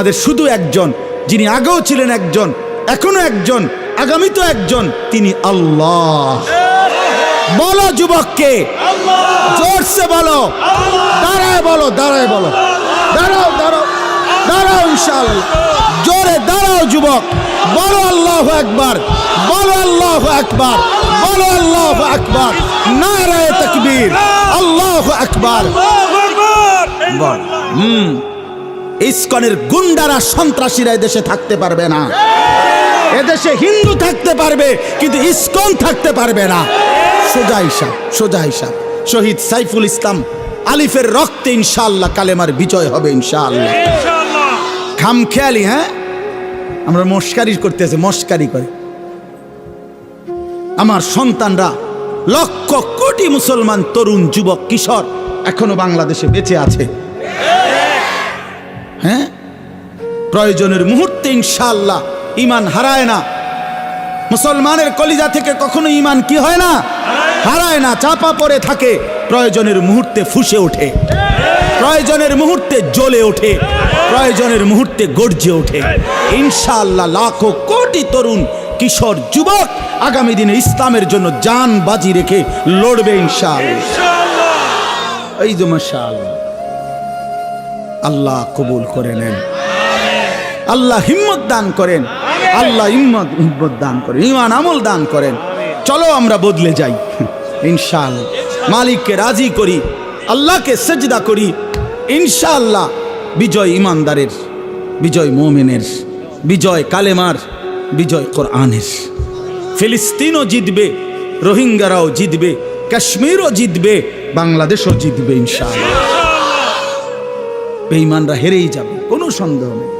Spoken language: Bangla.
আমাদের শুধু একজন যিনি আগেও ছিলেন একজন এখনও একজন আগামী তো একজন তিনি আল্লাহ। বলো যুবককে জোরসে বলো দাঁড়ায় বলো দাঁড়ায় বলো দাঁড়াও দাঁড়াও দাঁড়াও ইনশাআল্লাহ। জোরে দাঁড়াও যুবক বলো আল্লাহ একবার বলো আল্লাহ একবার বলো আল্লাহ একবার নারায় তকবীর আল্লাহ একবার বল হুম। ইসকনের গুন্ডারা সন্ত্রাসীরা এদেশে থাকতে পারবে না। এদেশে হিন্দু থাকতে পারবে কিন্তু ইস্কন থাকতে পারবে না। সোজা হিসাব সোজা হিসাব। শহীদ সাইফুল ইসলাম আলিফের রক্তে ইনশাআল্লাহ কালেমার বিজয় হবে ইনশাআল্লাহ। খামখেয়ালি হ্যাঁ? আমরা মস্কারি করতেছে মস্কারি করে। আমার সন্তানরা লক্ষ কোটি মুসলমান তরুণ যুবক কিশোর এখনও বাংলাদেশে বেঁচে আছে। হ্যাঁ? প্রয়োজনের মুহূর্তে ইনশাল্লাহ ইমান হারায় না। মুসলমানের কলিজা থেকে কখনো ইমান কি হয় না? হারায় না চাপা পড়ে থাকে। প্রয়োজনের মুহূর্তে ফুসে ওঠে। প্রয়োজনের মুহূর্তে জ্বলে ওঠে। প্রয়োজনের মুহূর্তে গর্জে ওঠে। ইনশাআল্লাহ লাখো কোটি তরুণ কিশোর যুবক আগামী দিনে ইসলামের জন্য জান বাজি রেখে লড়বে ইনশাআল্লাহ। এই যে মাশাআল্লাহ। আল্লাহ কবুল করে নেন। আল্লাহ হিম্মত দান করেন। আল্লাহ হিম্মত হিম্মত দান করেন। ইমান আমল দান করেন। চলো আমরা বদলে যাই। ইনশাল মালিককে রাজি করি। আল্লাহকে সেজদা করি। ইনশাআল্লাহ বিজয় ইমানদারের, বিজয় মোমেনের, বিজয় কালেমার, বিজয় কোরআনের। ফিলিস্তিনও জিতবে, রোহিঙ্গারাও জিতবে, কাশ্মীরও জিতবে, বাংলাদেশও জিতবে ইনশাআল্লাহ। বেঈমানরা হেরেই যাবে কোনো সন্দেহ নেই।